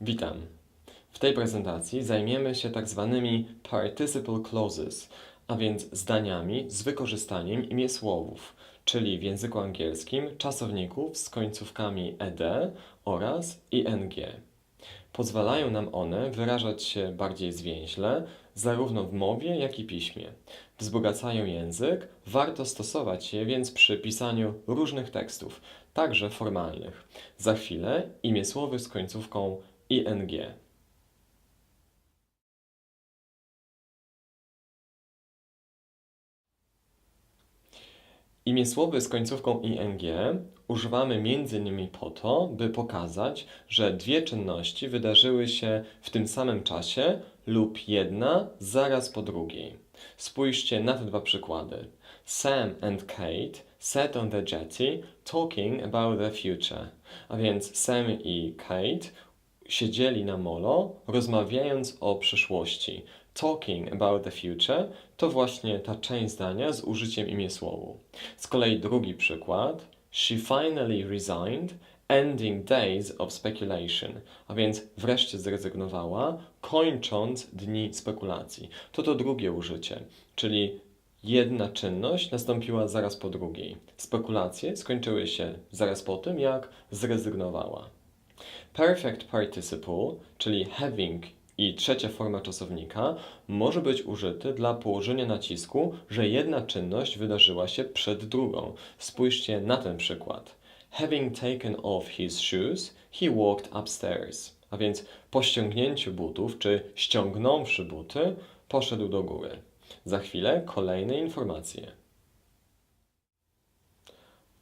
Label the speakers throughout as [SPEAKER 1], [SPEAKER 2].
[SPEAKER 1] Witam. W tej prezentacji zajmiemy się tak zwanymi participle clauses, a więc zdaniami z wykorzystaniem imiesłowów, czyli w języku angielskim czasowników z końcówkami ed oraz ing. Pozwalają nam one wyrażać się bardziej zwięźle, zarówno w mowie, jak i piśmie. Wzbogacają język, warto stosować je więc przy pisaniu różnych tekstów, także formalnych. Za chwilę imiesłowy z końcówką ing. Imiesłowy z końcówką ing używamy m.in. po to, by pokazać, że dwie czynności wydarzyły się w tym samym czasie lub jedna zaraz po drugiej. Spójrzcie na te dwa przykłady. Sam and Kate sat on the jetty talking about the future. A więc Sam i Kate siedzieli na molo, rozmawiając o przyszłości. Talking about the future to właśnie ta część zdania z użyciem imiesłowu. Z kolei drugi przykład. She finally resigned, ending days of speculation. A więc wreszcie zrezygnowała, kończąc dni spekulacji. To to drugie użycie, czyli jedna czynność nastąpiła zaraz po drugiej. Spekulacje skończyły się zaraz po tym, jak zrezygnowała. Perfect participle, czyli having i trzecia forma czasownika, może być użyty dla położenia nacisku, że jedna czynność wydarzyła się przed drugą. Spójrzcie na ten przykład. Having taken off his shoes, he walked upstairs. A więc po ściągnięciu butów, czy ściągnąwszy buty, poszedł do góry. Za chwilę kolejne informacje.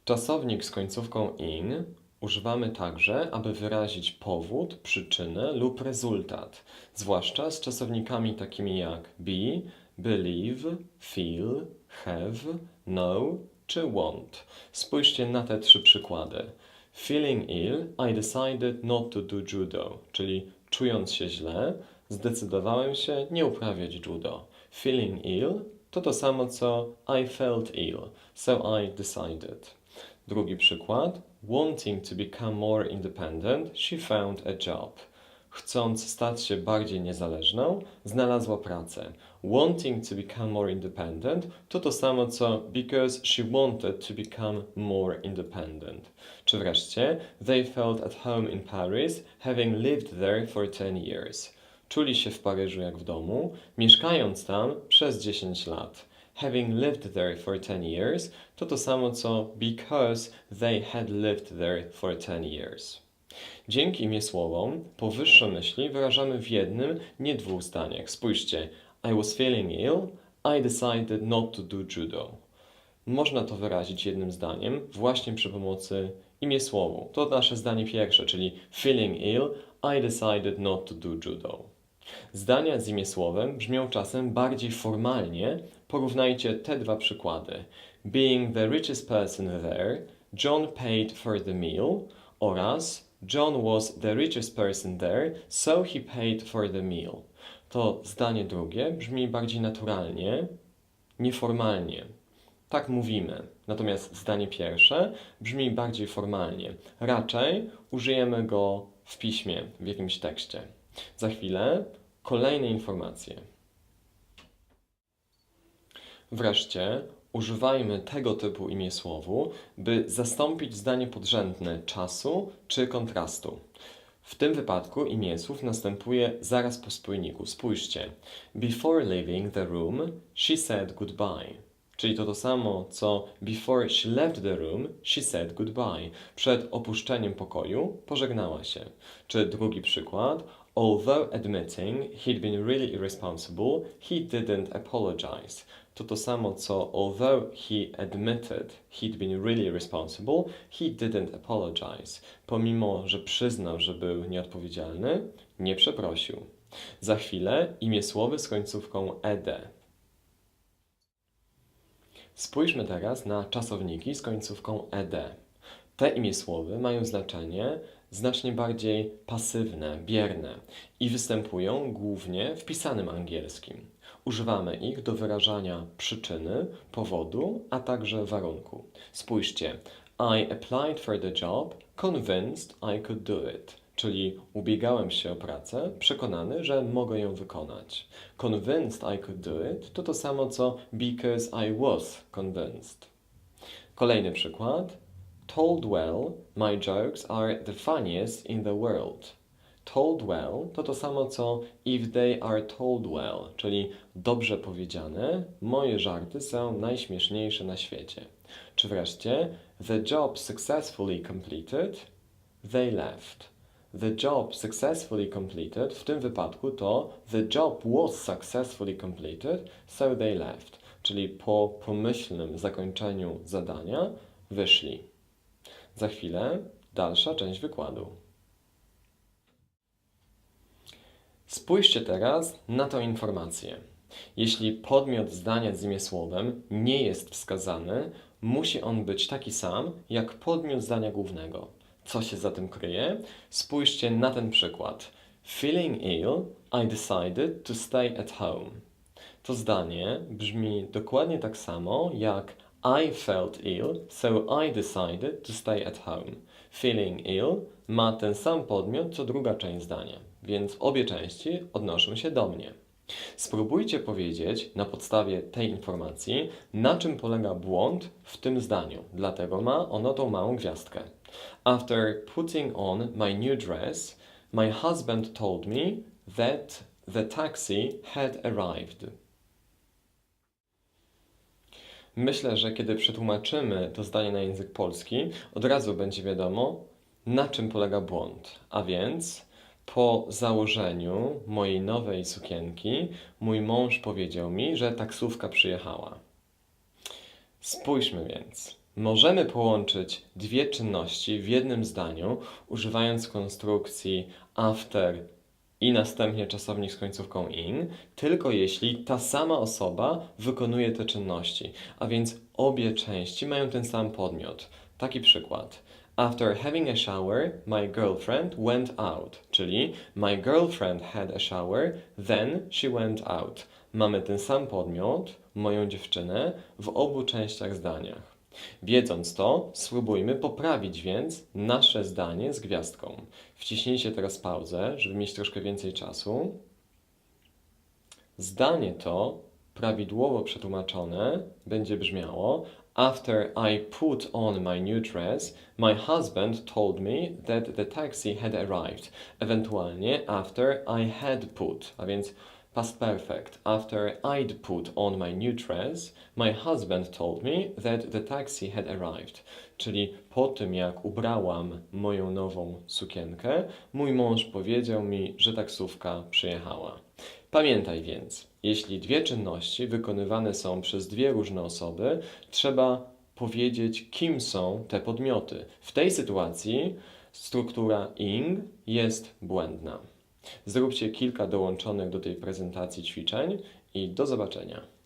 [SPEAKER 1] Czasownik z końcówką in używamy także, aby wyrazić powód, przyczynę lub rezultat, zwłaszcza z czasownikami takimi jak be, believe, feel, have, know czy want. Spójrzcie na te trzy przykłady. Feeling ill, I decided not to do judo, czyli czując się źle, zdecydowałem się nie uprawiać judo. Feeling ill to to samo co I felt ill, so I decided. Drugi przykład. Wanting to become more independent, she found a job. Chcąc stać się bardziej niezależną, znalazła pracę. Wanting to become more independent to to samo co because she wanted to become more independent. Czy wreszcie, they felt at home in Paris, having lived there for 10 years. Czuli się w Paryżu jak w domu, mieszkając tam przez 10 lat. Having lived there for 10 years to to samo co because they had lived there for 10 years. Dzięki imiesłowom powyższe myśli wyrażamy w jednym, nie dwóch zdaniach. Spójrzcie. I was feeling ill, I decided not to do judo. Można to wyrazić jednym zdaniem właśnie przy pomocy imiesłowu. To nasze zdanie pierwsze, czyli feeling ill, I decided not to do judo. Zdania z imiesłowem brzmią czasem bardziej formalnie. Porównajcie te dwa przykłady. Being the richest person there, John paid for the meal oraz John was the richest person there, so he paid for the meal. To zdanie drugie brzmi bardziej naturalnie, nieformalnie. Tak mówimy. Natomiast zdanie pierwsze brzmi bardziej formalnie. Raczej użyjemy go w piśmie, w jakimś tekście. Za chwilę kolejne informacje. Wreszcie używajmy tego typu imiesłowu, by zastąpić zdanie podrzędne czasu czy kontrastu. W tym wypadku imiesłów następuje zaraz po spójniku. Spójrzcie. Before leaving the room, she said goodbye. Czyli to to samo, co before she left the room, she said goodbye. Przed opuszczeniem pokoju pożegnała się. Czy drugi przykład. Although admitting he'd been really irresponsible, he didn't apologize. To to samo, co although he admitted he'd been really irresponsible, he didn't apologize. Pomimo, że przyznał, że był nieodpowiedzialny, nie przeprosił. Za chwilę imię słowy z końcówką ed. Spójrzmy teraz na czasowniki z końcówką ed. Te imiesłowy mają znaczenie znacznie bardziej pasywne, bierne i występują głównie w pisanym angielskim. Używamy ich do wyrażania przyczyny, powodu, a także warunku. Spójrzcie. I applied for the job, convinced I could do it. czyli ubiegałem się o pracę, przekonany, że mogę ją wykonać. Convinced I could do it to to samo co because I was convinced. Kolejny przykład. Told well, my jokes are the funniest in the world. Told well to to samo co if they are told well, czyli dobrze powiedziane, moje żarty są najśmieszniejsze na świecie. Czy wreszcie the job successfully completed, they left. The job successfully completed w tym wypadku to the job was successfully completed, so they left. Czyli po pomyślnym zakończeniu zadania wyszli. Za chwilę dalsza część wykładu. Spójrzcie teraz na tę informację. Jeśli podmiot zdania zmysłowym nie jest wskazany, musi on być taki sam jak podmiot zdania głównego. Co się za tym kryje? Spójrzcie na ten przykład. Feeling ill, I decided to stay at home. To zdanie brzmi dokładnie tak samo jak I felt ill, so I decided to stay at home. Feeling ill ma ten sam podmiot co druga część zdania, więc obie części odnoszą się do mnie. Spróbujcie powiedzieć na podstawie tej informacji, na czym polega błąd w tym zdaniu, dlatego ma ono tą małą gwiazdkę. After putting on my new dress, my husband told me that the taxi had arrived. Myślę, że kiedy przetłumaczymy to zdanie na język polski, od razu będzie wiadomo, na czym polega błąd. A więc po założeniu mojej nowej sukienki mój mąż powiedział mi, że taksówka przyjechała. Spójrzmy więc. Możemy połączyć dwie czynności w jednym zdaniu, używając konstrukcji after i następnie czasownik z końcówką in, tylko jeśli ta sama osoba wykonuje te czynności, a więc obie części mają ten sam podmiot. Taki przykład. After having a shower, my girlfriend went out, czyli my girlfriend had a shower, then she went out. Mamy ten sam podmiot, moją dziewczynę, w obu częściach zdaniach. Wiedząc to, spróbujmy poprawić więc nasze zdanie z gwiazdką. Wciśnijcie teraz pauzę, żeby mieć troszkę więcej czasu. Zdanie to prawidłowo przetłumaczone będzie brzmiało After I put on my new dress, my husband told me that the taxi had arrived. Ewentualnie after I had put, a więc past perfect. After I'd put on my new dress, my husband told me that the taxi had arrived. Czyli po tym jak ubrałam moją nową sukienkę, mój mąż powiedział mi, że taksówka przyjechała. Pamiętaj więc, jeśli dwie czynności wykonywane są przez dwie różne osoby, trzeba powiedzieć, kim są te podmioty. W tej sytuacji struktura ing jest błędna. Zróbcie kilka dołączonych do tej prezentacji ćwiczeń i do zobaczenia.